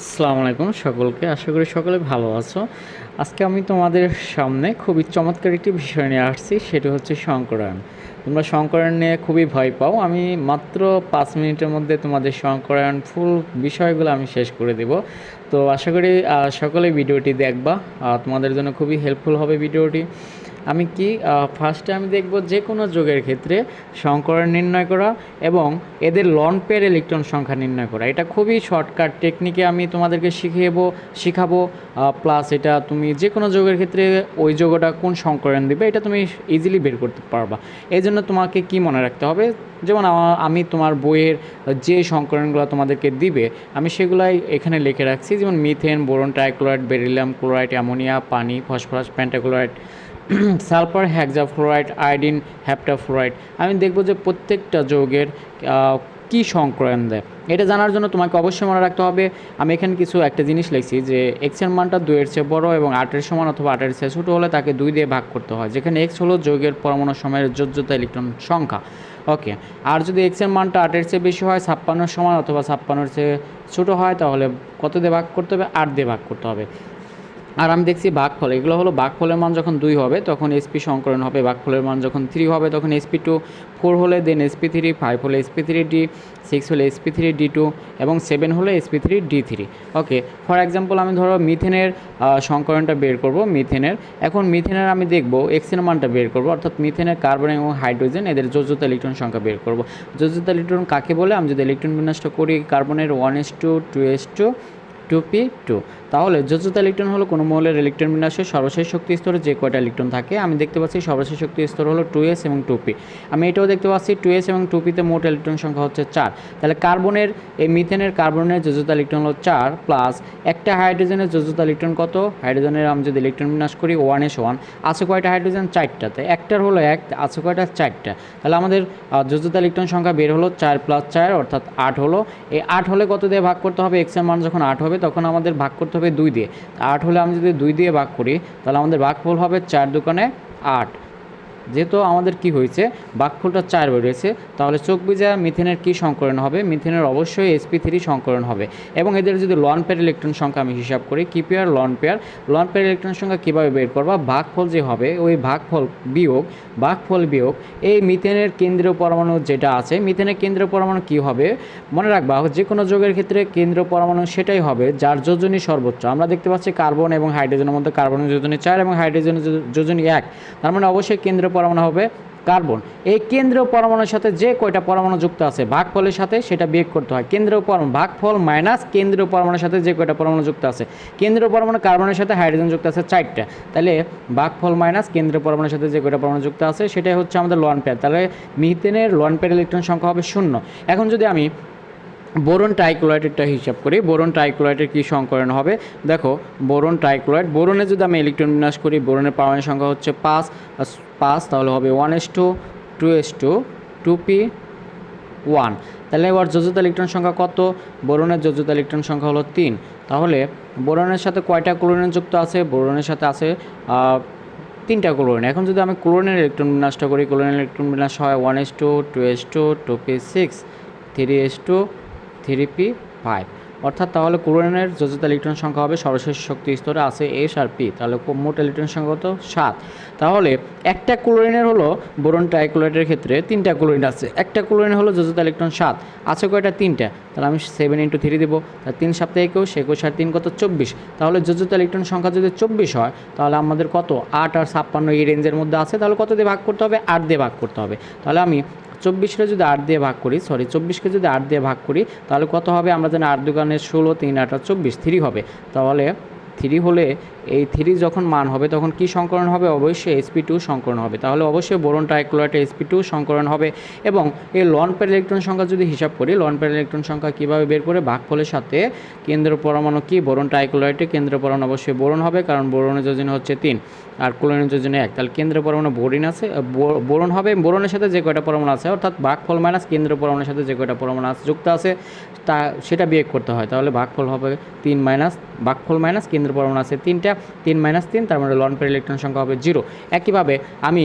আসসালামু আলাইকুম সকলকে। আশা করি সকলে ভালো আছো। আজকে আমি তোমাদের সামনে খুবই চমৎকার একটি বিষয় নিয়ে আসছি, সেটা হচ্ছে সংকরায়ন তোমরা সংকরায়ন নিয়ে খুবই ভয় পাও। আমি মাত্র পাঁচ মিনিটের মধ্যে তোমাদের সংকরায়ন ফুল বিষয়গুলো আমি শেষ করে দেব। তো আশা করি সকলে ভিডিওটি দেখবা। তোমাদের জন্য খুবই হেল্পফুল হবে ভিডিওটি। আমি কি ফার্স্টে আমি দেখব যে কোনো যোগের ক্ষেত্রে সংকরণ নির্ণয় করা এবং এদের লন পেয়ার ইলেকট্রন সংখ্যা নির্ণয় করা। এটা খুবই শর্টকাট টেকনিকে আমি তোমাদেরকে শিখিয়েবো, শিখাবো প্লাস এটা তুমি যে কোনো যোগের ক্ষেত্রে ওই যোগটা কোন সংকরণ দিবে এটা তুমি ইজিলি বের করতে পারবা। এই জন্য তোমাকে কি মনে রাখতে হবে, যেমন আমি তোমার বইয়ের যে সংকরণগুলো তোমাদেরকে দিবে, আমি সেগুলাই এখানে লিখে রাখছি, যেমন methane boron trichloride beryllium chloride ammonia পানি phosphorus pentachloride sulphur hexafluoride, iodine heptafluoride আমি দেখব যে প্রত্যেকটা যৌগের কী সংকরণ দেয়। এটা জানার জন্য তোমাকে অবশ্যই মনে রাখতে হবে। আমি এখানে কিছু একটা জিনিস লিখছি যে এক্সের মানটা দুইয়ের চেয়ে বড় এবং আটের সমান অথবা আটের চেয়ে ছোটো হলে তাকে দুই দিয়ে ভাগ করতে হয়, যেখানে এক্স হলো যৌগের পরমাণু সময়ের যোজ্যতা ইলেকট্রন সংখ্যা। ওকে, আর যদি এক্সের মানটা আটের চেয়ে বেশি হয়, ছাপ্পান্নর সমান অথবা ছাপ্পান্নর চেয়ে ছোটো হয়, তাহলে কত দিয়ে ভাগ করতে হবে? আট দিয়ে ভাগ করতে হবে। আর আমি দেখছি ভাগফল এগুলো হলো ভাগফলের মান যখন দুই হবে, তখন এসপি সংকরণ হবে ভাগফলের মান যখন থ্রি হবে, তখন এসপি টু ফোর হলে দেন এসপি থ্রি ফাইভ হলে এসপি থ্রি ডি সিক্স হলে এসপি থ্রি ডি টু এবং সেভেন হলে SP three D three okay for example আমি ধরো মিথেনের সংকরণটা বের করব, মিথেনের। এখন মিথেনের আমি দেখব এক্সের মানটা বের করব, অর্থাৎ মিথেনের কার্বন এবং হাইড্রোজেন এদের যোজ্যতা ইলেকট্রন সংখ্যা বের করব। যোজ্যতা ইলেকট্রন কাকে বলে? আমি যদি ইলেকট্রন বিন্যাসটা করি কার্বনের one S two two S two two P two তাহলে যোজ্যতা ইলেকট্রন হলো কোনো মৌলের ইলেকট্রন বিন্যাসের সর্বশেষ শক্তি স্তরে যে কয়টা ইলেকট্রন থাকে, আমি দেখতে পাচ্ছি সর্বশেষ শক্তি স্তর হলো টু এস এবং টু পি আমি এটাও দেখতে পাচ্ছি টু এস এবং টু পিতে মোট ইলেকট্রন সংখ্যা হচ্ছে চার। তাহলে কার্বনের, এই মিথেনের কার্বনের যোজ্যতা ইলেকট্রন হলো চার প্লাস একটা হাইড্রোজেনের যোজ্যতা ইলেকট্রন কত? হাইড্রোজেনের আমি যদি ইলেকট্রন বিন্যাস করি ওয়ান এস ওয়ান আছে কয়টা হাইড্রোজেন চারটাতে একটার হলো এক, আছে কয়টা? চারটা। তাহলে আমাদের যোজ্যতা ইলেকট্রন সংখ্যা বের হলো চার প্লাস চার, অর্থাৎ আট হলো। এই আট হলে কত দিয়ে ভাগ করতে হবে? এক্সের মান যখন আট হবে, তখন আমাদের ভাগ করতে হবে দুই দিয়ে। আট হলে আমি যদি দুই দিয়ে ভাগ করি, তাহলে আমাদের ভাগফল হবে চার দোকানে আট। যেহেতু আমাদের কি হয়েছে? বাকফুলটা চার বেরিয়েছে তাহলে চোখ বুঝা মিথেনের কি সংকরণ হবে? মিথেনের অবশ্যই এসপি থ্রি সংকরণ হবে। এবং এদের যদি লন পেয়ার ইলেকট্রন সংখ্যা আমি হিসাব করি, কি pair lone pair lone pair electron সংখ্যা কীভাবে বের করবা? ভাগফল যে হবে, ওই ভাগফল বিয়োগ ভাগফল বিয়োগ, এই মিথেনের কেন্দ্রীয় পরমাণু যেটা আছে, মিথেনের কেন্দ্রীয় পরমাণু কি হবে? মনে রাখবা, যে কোনো যোগের ক্ষেত্রে কেন্দ্রীয় পরমাণু সেটাই হবে, যার যোজনী সর্বোচ্চ। আমরা দেখতে পাচ্ছি কার্বন এবং হাইড্রোজেনের মধ্যে কার্বনের যোজনী চার এবং হাইড্রোজেনের যোজনী এক। তার মানে অবশ্যই কেন্দ্রীয় পরমাণু হবে কার্বন। এই কেন্দ্রীয় পরমাণুর সাথে যে কয়টা পরমাণু যুক্ত আছে, ভাগফলের সাথে সেটা বিয়োগ করতে হয়। কেন্দ্রীয় পরমাণু ভাগফল মাইনাস কেন্দ্রীয় পরমাণুর সাথে যে কয়টা পরমাণু যুক্ত আছে, কেন্দ্রীয় পরমাণু কার্বনের সাথে হাইড্রোজেন যুক্ত আছে চারটা। তাহলে ভাগফল মাইনাস কেন্দ্রীয় পরমাণুর সাথে যে কয়টা পরমাণু যুক্ত আছে, সেটাই হচ্ছে আমাদের লন পেয়ার তাহলে মিথেনের লন পেয়ার ইলেকট্রন সংখ্যা হবে শূন্য। এখন যদি আমি বোরন ট্রাইক্লোরাইডেরটা হিসাব করি। বোরন ট্রাইক্লোরাইডের কী সংকরণ হবে? দেখো, বোরন ট্রাইক্লোরাইড, বোরনে যদি আমি ইলেকট্রন বিন্যাস করি, বোরনের পারমাণবিক সংখ্যা হচ্ছে পাঁচ পাঁচ তাহলে হবে one S two two S two two P one তাহলে এবার যোজ্যতা ইলেকট্রন সংখ্যা কত? বোরনের যোজ্যতা ইলেকট্রন সংখ্যা হলো তিন। তাহলে বোরনের সাথে কয়টা ক্লোরিন যুক্ত আছে? বোরনের সাথে আছে তিনটা ক্লোরিন এখন যদি আমি ক্লোরিনের ইলেকট্রন বিন্যাসটা করি ক্লোরিনের ইলেকট্রন বিন্যাস হয় one S two two S two two P six three S two three P five. অর্থাৎ তাহলে ক্লোরিনের যোজ্যতা ইলেকট্রন সংখ্যা হবে সর্বশেষ শক্তি স্তরে আছে এস আর পি তাহলে মোট ইলেকট্রন সংখ্যা কত? সাত। তাহলে একটা ক্লোরিনের হলো বোরন ট্রাইক্লোরাইডের ক্ষেত্রে তিনটা ক্লোরিন আছে। একটা ক্লোরিন হলো যোজ্যতা ইলেকট্রন সাত, আছে কয়টা? তিনটা। তাহলে আমি সেভেন ইন্টু থ্রি দেবো। তাহলে তিন সপ্তাহে একুশ একুশ আর তিন কত? চব্বিশ। তাহলে যোজ্যতা ইলেকট্রন সংখ্যা যদি চব্বিশ হয়, তাহলে আমাদের কত? আট আর ছাপ্পান্ন এই রেঞ্জের মধ্যে আছে। তাহলে কত দিয়ে ভাগ করতে হবে? আট দিয়ে ভাগ করতে হবে। তাহলে আমি চব্বিশকে যদি আট দিয়ে ভাগ করি সরি চব্বিশকে যদি আট দিয়ে ভাগ করি, তাহলে কত হবে? আমরা জানি আট দোকানে ষোলো, তিন আটটা চব্বিশ থ্রি হবে। তাহলে থ্রি হলে এই থ্রি যখন মান হবে, তখন কি সংকরণ হবে? অবশ্যই এসপি টু সংকরণ হবে। তাহলে অবশ্যই বোরন ট্রাইক্লোরাইটে এসপি টু সংকরণ হবে এবং এই লন পের ইলেকট্রন সংখ্যা যদি হিসাব করি লন পের ইলেকট্রন সংখ্যা কীভাবে বের করে? ভাগফলের সাথে কেন্দ্র পরমাণু কি? বোরন ট্রাইক্লোরাইটে কেন্দ্র পরমাণু অবশ্যই বোরন হবে, কারণ বোরনের যোজনে হচ্ছে তিন আর ক্লোরিনের যোজনে এক। তাহলে কেন্দ্র পরমাণু বোরিন আছে বোরন হবে বোরনের সাথে যে কয়টা পরমাণু আছে, অর্থাৎ ভাগফল মাইনাস কেন্দ্র পরমাণুর সাথে যে কয়টা পরমাণু আছে, যুক্ত আছে, তা সেটা বিয়োগ করতে হয়। তাহলে ভাগফল হবে তিন মাইনাস ভাগফল মাইনাস কেন্দ্র পরমাণু আছে তিনটা তিন মাইনাস তিন, তার মানে লন পের ইলেকট্রন সংখ্যা হবে জিরো একইভাবে আমি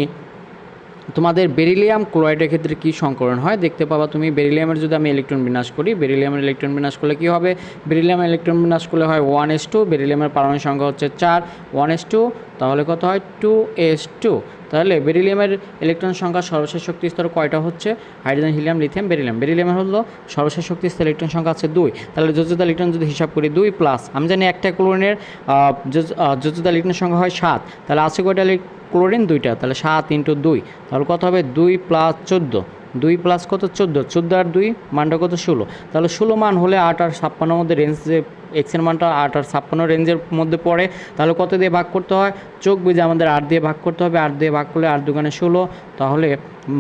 তোমাদের বেরিলিয়াম ক্লোরাইডের ক্ষেত্রে কী সংকরণ হয়? দেখতে পাবা তুমি বেরিলিয়ামের যদি আমি ইলেকট্রন বিন্যাস করি বেরিলিয়ামের ইলেকট্রন বিন্যাস করলে কী হবে? বেরিলিয়াম ইলেকট্রন বিন্যাস করলে হয় ওয়ান এস টু বেরিলিয়ামের পারমাণবিক সংখ্যা হচ্ছে চার। ওয়ান এস টু তাহলে কত হয়? টু এস টু তাহলে বেরিলিয়ামের ইলেকট্রন সংখ্যা সর্বশেষ শক্তি স্তর কয়টা হচ্ছে? হাইড্রোজেন হিলিয়াম লিথিয়াম বেরিলিয়াম বেরিলিয়ামের হলো সর্বশেষ শক্তি স্তর ইলেকট্রন সংখ্যা আছে দুই। তাহলে যোজ্যতা ইলেকট্রন যদি হিসাব করি, দুই প্লাস আমি জানি একটা ক্লোরিনের যোজ্যতা ইলেকট্রন সংখ্যা হয় সাত। তাহলে আছে কয়টা ক্লোরিন দুইটা। তাহলে সাত ইন্টু দুই। তাহলে কত হবে? দুই প্লাস চোদ্দ। দুই প্লাস কত? চোদ্দ। চোদ্দ আর দুই, মানটা কত? ষোলো। তাহলে ষোলো মান হলে আট আর ছাপ্পান্নর মধ্যে রেঞ্জ যে এক্সের মানটা আট আর ছাপ্পান্ন রেঞ্জের মধ্যে পড়ে। তাহলে কত দিয়ে ভাগ করতে হয়? চোখ বুঝে আমাদের আট দিয়ে ভাগ করতে হবে। আট দিয়ে ভাগ করলে আট দুগানে ষোলো। তাহলে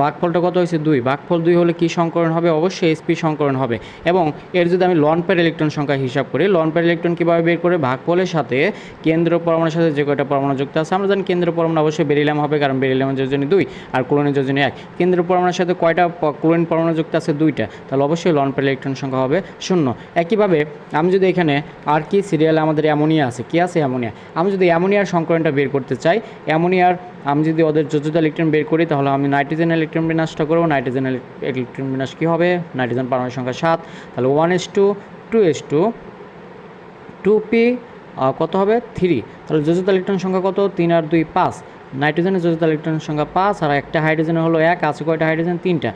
ভাগফলটা কত হয়েছে? দুই। ভাগফল দুই হলে কী সংকরণ হবে? অবশ্যই এসপি সংকরণ হবে। এবং এর যদি আমি লন পের ইলেকট্রন সংখ্যা হিসাব করি লন পের ইলেকট্রন কীভাবে বের করে? ভাগফলের সাথে কেন্দ্র পরমাণুর সাথে যে কয়টা পরমাণু যুক্ত আছে, আমরা জানি কেন্দ্র পরমাণু অবশ্যই বেরিলাম হবে, কারণ বেরিলামের যোজনী দুই আর ক্লোরিনের যোজনী এক। কেন্দ্র পরমাণুর সাথে কয়টা ক্লোরিন পরমাণু যুক্ত আছে? দুইটা। তাহলে অবশ্যই লন পের ইলেকট্রন সংখ্যা হবে শূন্য। একইভাবে আমি যদি এখানে আর কি সিরিয়ালে আমাদের অ্যামোনিয়া আছে? কি আছে অ্যামোনিয়া? আমি যদি অ্যামোনিয়ার সংকরণটা বের করতে চাই, অ্যামোনিয়ার আমি যদি ওদের যোজ্যতা ইলেকট্রন বের করি, তাহলে আমি নাইট্রোজেন ইলেকট্রন বিন্যাসটা করব। নাইট্রোজেন ইলেকট্রন বিন্যাস কী হবে? নাইট্রোজেন পারমাণবিক সংখ্যা সাত। তাহলে one S two two S two two P কত হবে? থ্রি তাহলে যোজ্যতা ইলেকট্রন সংখ্যা কত? তিন আর দুই, পাঁচ। নাইট্রোজেনের যোজ্যতা ইলেকট্রন সংখ্যা পাঁচ আর একটা হাইড্রোজেনের হলো এক, আছে কয়টা হাইড্রোজেন? তিনটা।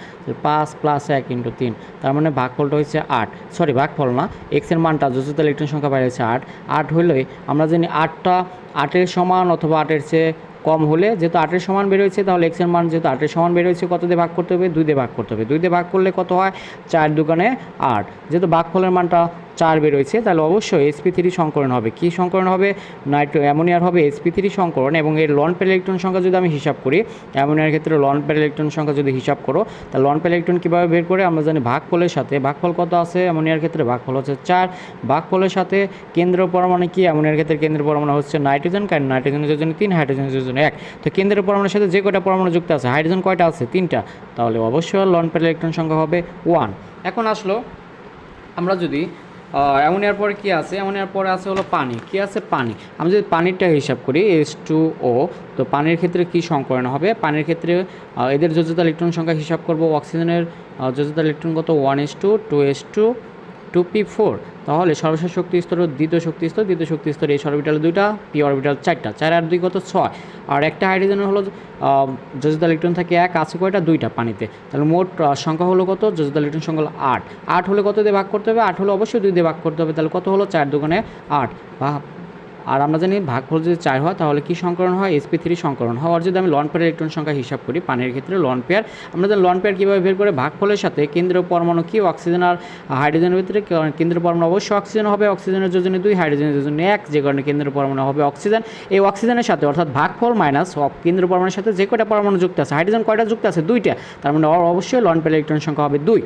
পাঁচ প্লাস এক ইন্টু তিন, তার মানে ভাগফলটা হচ্ছে আট। সরি ভাগফল না এক্সের মানটা যোজ্যতা ইলেকট্রন সংখ্যা বেড়েছে আট। আট হলে আমরা জানি আটটা আটের সমান অথবা আটের চেয়ে কম হলে যেহেতু আটের সমান বেরোচ্ছে তাহলে এক্সের মান যেহেতু আটের সমান বেরোচ্ছে কত দিয়ে ভাগ করতে হবে? দুই দিয়ে ভাগ করতে হবে। দুই দিয়ে ভাগ করলে কত হয়? চার দোকানে আট। যেহেতু ভাগফলের মানটা চার বেরোচ্ছে তাহলে অবশ্যই এসপি থ্রি সংকরণ হবে। কী সংকরণ হবে? নাইট্রো, অ্যামোনিয়ার হবে এসপি থ্রি সংকরণ এবং এর লন পের ইলেকট্রন সংখ্যা যদি আমি হিসাব করি, অ্যামোনিয়ার ক্ষেত্রে লন পের ইলেকট্রন সংখ্যা যদি হিসাব করো, তাহলে লন পের ইলেকট্রন কীভাবে বের করে? আমরা জানি ভাগফলের সাথে। ভাগফল কত আছে? অ্যামোনিয়ার ক্ষেত্রে ভাগফল হচ্ছে চার। ভাগফলের সাথে কেন্দ্র পরমাণু কি? অ্যামোনিয়ার ক্ষেত্রে কেন্দ্র পরমাণু হচ্ছে নাইট্রোজেন, কারণ নাইট্রোজেনের যোজনে তিন, হাইড্রোজেনের যোজনে এক। তো কেন্দ্রের পরমাণুর সাথে যে কয়টা পরমাণু যুক্ত আছে? হাইড্রোজেন কয়টা আছে? তিনটা। তাহলে অবশ্যই লন পের ইলেকট্রন সংখ্যা হবে ওয়ান এখন আসলো, আমরা যদি অ্যামোনিয়ার পরে কী আছে? এমন পরে আছে হলো পানি। কি আছে? পানি। আমি যদি পানিরটা হিসাব করি এস টু ও তো পানির ক্ষেত্রে কি সংকরণ হবে? পানির ক্ষেত্রে এদের যোজ্যতা ইলেকট্রন সংখ্যা হিসাব করব। অক্সিজেনের যোজ্যতা ইলেকট্রন কত? One S two two S two two P four. তাহলে সর্বশেষ শক্তি স্তর দ্বিতীয় শক্তি স্তর। দ্বিতীয় শক্তি স্তর এই অরবিটাল দুইটা, পি অরবিটাল চারটা। চার আর দুই কত? ছয়। আর একটা হাইড্রোজেন হলো যোজতা ইলেকট্রন থাকে এক, আছে কয়টা? দুইটা পানিতে। তাহলে মোট সংখ্যা হলো কত? যোজতা ইলেকট্রন সংখ্যা হলো আট। আট হলে কত দিয়ে ভাগ করতে হবে? আট হলে অবশ্যই দুই দিয়ে ভাগ করতে হবে। তাহলে কত হলো? চার দোকানে আট। বা আর আমরা জানি ভাগফল যদি চার হয়, তাহলে কি সংকরণ হয়? এসপি থ্রি সংকরণ আর যদি আমি লন পেয়ার ইলেকট্রন সংখ্যা হিসাব করি, পানির ক্ষেত্রে লন পেয়ার আমরা জানি লন পেয়ার কীভাবে বের করে? ভাগফলের সাথে কেন্দ্র পরমাণু কি? অক্সিজেন আর হাইড্রোজেনের ভিতরে কেন্দ্র পরমাণু অবশ্যই অক্সিজেন হবে। অক্সিজেনের যোজনে দুই হাইড্রোজেনের যোজনে এক, যে কারণে কেন্দ্রীয় পরমাণু হবে অক্সিজেন এই অক্সিজেনের সাথে, অর্থাৎ ভাগফল মাইনাস কেন্দ্রীয় পরমাণুর সাথে যে কয়টা পরমাণু যুক্ত আছে হাইড্রোজেন কয়টা যুক্ত আছে? দুইটা। তার মানে অবশ্যই লন পেয়ার ইলেকট্রন সংখ্যা হবে দুই।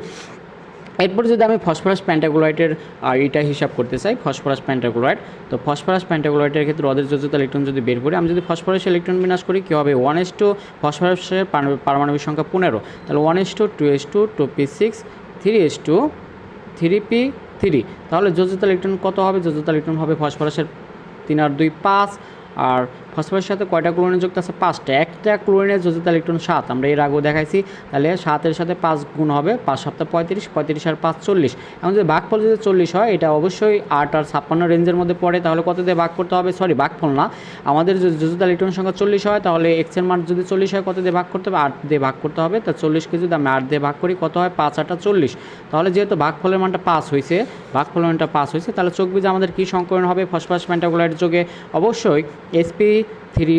এরপর যদি আমি ফসফরাস প্যান্টাগুলাইটের এইটা হিসাব করতে চাই, ফসফরাস প্যান্টাগুলাইট তো ফসফরাস প্যান্টাগুলাইটের ক্ষেত্রে ওদের যোজ্যতা ইলেকট্রন যদি বের করি, আমি যদি ফসফরাস ইলেকট্রন বিনাশ করি, কী হবে? ওয়ান এস টু ফসফরাসের পারমাণবিক সংখ্যা পনেরো। তাহলে one S two two S two two P six three S two three P three তাহলে যোজ্যতা ইলেকট্রন কত হবে? যোজ্যতা ইলেকট্রন হবে ফসফরাসের তিন আর দুই পাঁচ, আর ফসফরাসের সাথে কয়টা ক্লোরিন যুক্ত আছে? পাঁচটা। একটা ক্লোরিনের যোজ্যতা ইলেকট্রন সাত। আমরা এর আগেও দেখাইছি। তাহলে সাতের সাথে পাঁচ গুণ হবে। পাঁচ সপ্তাহ পঁয়ত্রিশ পঁয়ত্রিশ আর পাঁচ চল্লিশ। এখন যদি ভাগফল যদি চল্লিশ হয়, এটা অবশ্যই আট আর ছাপ্পান্ন রেঞ্জের মধ্যে পড়ে। তাহলে কত দিয়ে ভাগ করতে হবে? সরি, ভাগফল না। আমাদের যদি যোজ্যতা ইলেকট্রন সংখ্যা চল্লিশ হয়, তাহলে এক্সের মান যদি চল্লিশ হয়, কত দিয়ে ভাগ করতে হবে? আট দিয়ে ভাগ করতে হবে। তা চল্লিশকে যদি আমি আট দিয়ে ভাগ করি, কত হয়? পাঁচ, আটটা চল্লিশ। তাহলে যেহেতু ভাগফলের মানটা পাস হয়েছে ভাগফলের মানটা পাস হয়েছে তাহলে চোখ বুঝে আমাদের কী সংকরণ হবে? ফসফরাস প্যান্টাগুলাইট যোগে। অবশ্যই এসপি থ্রি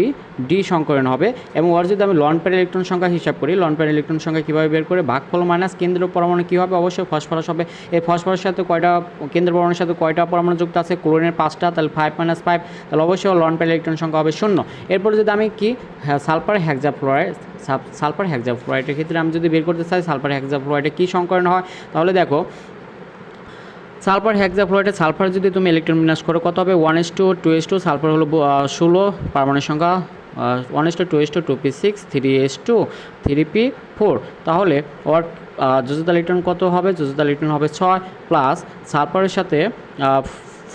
ডি সংকরণ হবে এবং ওর যদি আমি লন পের ইলেকট্রন সংখ্যা হিসাব করি লন পের ইলেকট্রন সংখ্যা কীভাবে বের করে? ভাগফল মাইনাস কেন্দ্র পরমাণু কী হবে? অবশ্যই ফসফরাস হবে। এই ফসফরাসের সাথে কয়টা কেন্দ্র পরমাণুর সাথে কয়টা পরমাণু যুক্ত আছে? ক্লোরিনের পাঁচটা তাহলে ফাইভ মাইনাস ফাইভ তাহলে অবশ্যই লন পের ইলেকট্রন সংখ্যা হবে শূন্য। এরপর যদি আমি কি? হ্যাঁ, sulphur hexafluoride sulphur hexa ফ্লোরাইডের ক্ষেত্রে আমি যদি বের করতে চাই সালফার হ্যাক্সা ফ্লোরাইডে কী সংকরণ হয়? তাহলে দেখো সালফার হেক্সাফ্লোরাইডে সালফার যদি তুমি ইলেকট্রন বিন্যাস করো, কত হবে? One S two two S two sulphur হলো ষোলো পারমাণবিক সংখ্যা one S two two S two two P six three S two three P four তাহলে ওর যোজতা ইলেকট্রন কত হবে? যোজতা ইলেকট্রন হবে ছয় প্লাস সালফারের সাথে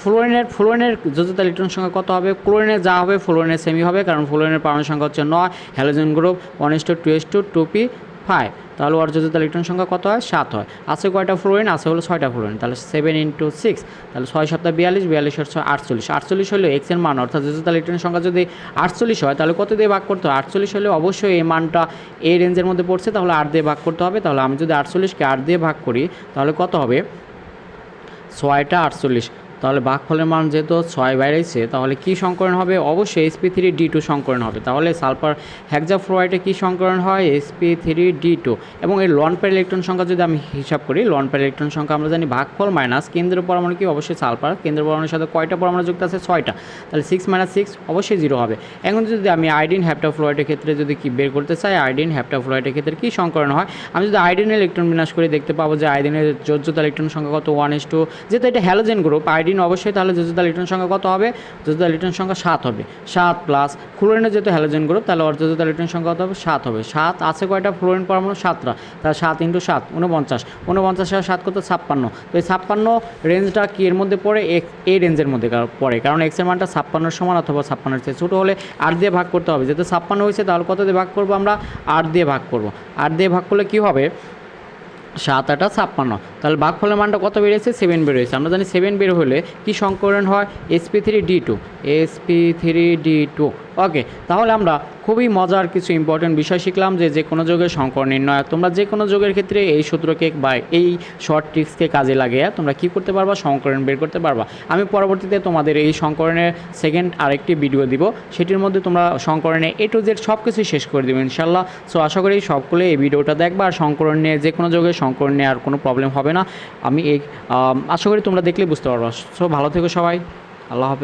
ফ্লোরিনের ফ্লোরিনের যোজ্যতা ইলেকট্রন সংখ্যা কত হবে? ক্লোরিনের যা হবে ফ্লোরিনের সেমি হবে, কারণ ফ্লোরিনের পারমাণবিক সংখ্যা হচ্ছে নয় halogen group one S two two S two two P five. তাহলে ওর যোজ্যতা ইলেকট্রন সংখ্যা কত হয়? সাত হয়। আছে কয়টা ফ্লোরিন আছে হলো ছয়টা ফ্লোরিন তাহলে সেভেন ইন্টু সিক্স তাহলে ছয় সপ্তাহ বিয়াল্লিশ বিয়াল্লিশ আর ছয় আটচল্লিশ। আটচল্লিশ হলে এক্সের মান, অর্থাৎ যোজ্যতা ইলেকট্রনের সংখ্যা যদি আটচল্লিশ হয়, তাহলে কত দিয়ে ভাগ করতে হয়? আটচল্লিশ হলে অবশ্যই এই মানটা এই রেঞ্জের মধ্যে পড়ছে, তাহলে আট দিয়ে ভাগ করতে হবে। তাহলে আমি যদি আটচল্লিশকে আট দিয়ে ভাগ করি, তাহলে কত হবে? ছয়টা আটচল্লিশ। তাহলে ভাগফলের মান যেহেতু ছয় বাইরেছে তাহলে কি সংকরণ হবে? অবশ্যই এসপি থ্রি ডি টু সংকরণ হবে। তাহলে সালফার হ্যাক্সাফ্লোরাইডে কী সংকরণ হয়? এসপি থ্রি ডি টু এবং এই লন পের ইলেকট্রন সংখ্যা যদি আমি হিসাব করি লন পের ইলেকট্রন সংখ্যা আমরা জানি ভাগফল মাইনাস কেন্দ্রীয় পরমাণু কি? অবশ্যই সালফার। কেন্দ্র পরমাণুর সাথে কয়টা পরমাণু যুক্ত আছে? ছয়টা। তাহলে সিক্স মাইনাস সিক্স অবশ্যই জিরো হবে। এখন যদি আমি আইডিন হ্যাপ্টাফ্লোরাইডের ক্ষেত্রে যদি কি বের করতে চাই আইডিন হ্যাপ্টাফ্লোরাইডের ক্ষেত্রে কি সংকরণ হয়? আমি যদি আইডিনের ইলেকট্রন বিন্যাস করে, দেখতে পাবো যে আইডিনের যোজ্যতা ইলেকট্রন সংখ্যা কত? ওয়ান এস টু যেহেতু এটা হ্যালোজেন গ্রুপ আইডিন অবশ্যই, তাহলে যোজ্যতা ইলেকট্রন সংখ্যা কত হবে? যোজ্যতা ইলেকট্রন সংখ্যা সাত হবে। সাত প্লাস ফ্লোরিনের যেহেতু হ্যালোজেন গ্রুপ তাহলে ওর ইলেকট্রন সংখ্যা কত হবে? সাত হবে। সাত আছে কয়টা? ফ্লোরিন পরমাণু সাতটা। তাহলে সাত ইন্টু সাত উনপঞ্চাশ উনপঞ্চাশ আর সাত কত? ছাপ্পান্ন। তো এই ছাপ্পান্ন রেঞ্জটা কি এর মধ্যে পড়ে? এক্স এই রেঞ্জের মধ্যে পড়ে। কারণ এক্সের মানটা ছাপ্পান্নর সমান অথবা ছাপ্পান্নের চেয়ে ছোটো হলে আট দিয়ে ভাগ করতে হবে। যেহেতু ছাপ্পান্ন হয়েছে, তাহলে কত দিয়ে ভাগ করব আমরা? আট দিয়ে ভাগ করব। আট দিয়ে ভাগ করলে কী হবে? সাত আটা ছাপ্পান্ন। তাহলে ভাগফলের মানটা কত বেরিয়েছে? সেভেন বের হয়েছে আমরা জানি সেভেন বের হলে কি সংকরণ হয়? SP three D two SP three D two okay তাহলে আমরা খুবই মজার কিছু ইম্পর্টেন্ট বিষয় শিখলাম যে যে কোনো যোগের সংকর নির্ণয় তোমরা যে কোনো যোগের ক্ষেত্রে এই সূত্রকে বা এই শর্ট ট্রিক্সকে কাজে লাগিয়ে তোমরা কি করতে পারবা? সংকরণ বের করতে পারবা। আমি পরবর্তীতে তোমাদের এই সংকরণের সেকেন্ড আরেকটি ভিডিও দিব। সেটির মধ্যে তোমরা সংকরণে এ টু জেড সব কিছুই শেষ করে দেবে ইনশাল্লাহ সো আশা করি সকলে এই ভিডিওটা দেখবা। আর সংকরণ নিয়ে, যে কোনো যোগের সংকরণ নিয়ে আর কোনো প্রবলেম হবে না। আমি এই আশা করি তোমরা দেখলেই বুঝতে পারবা। সো ভালো থেকো সবাই। আল্লাহ হাফেজ।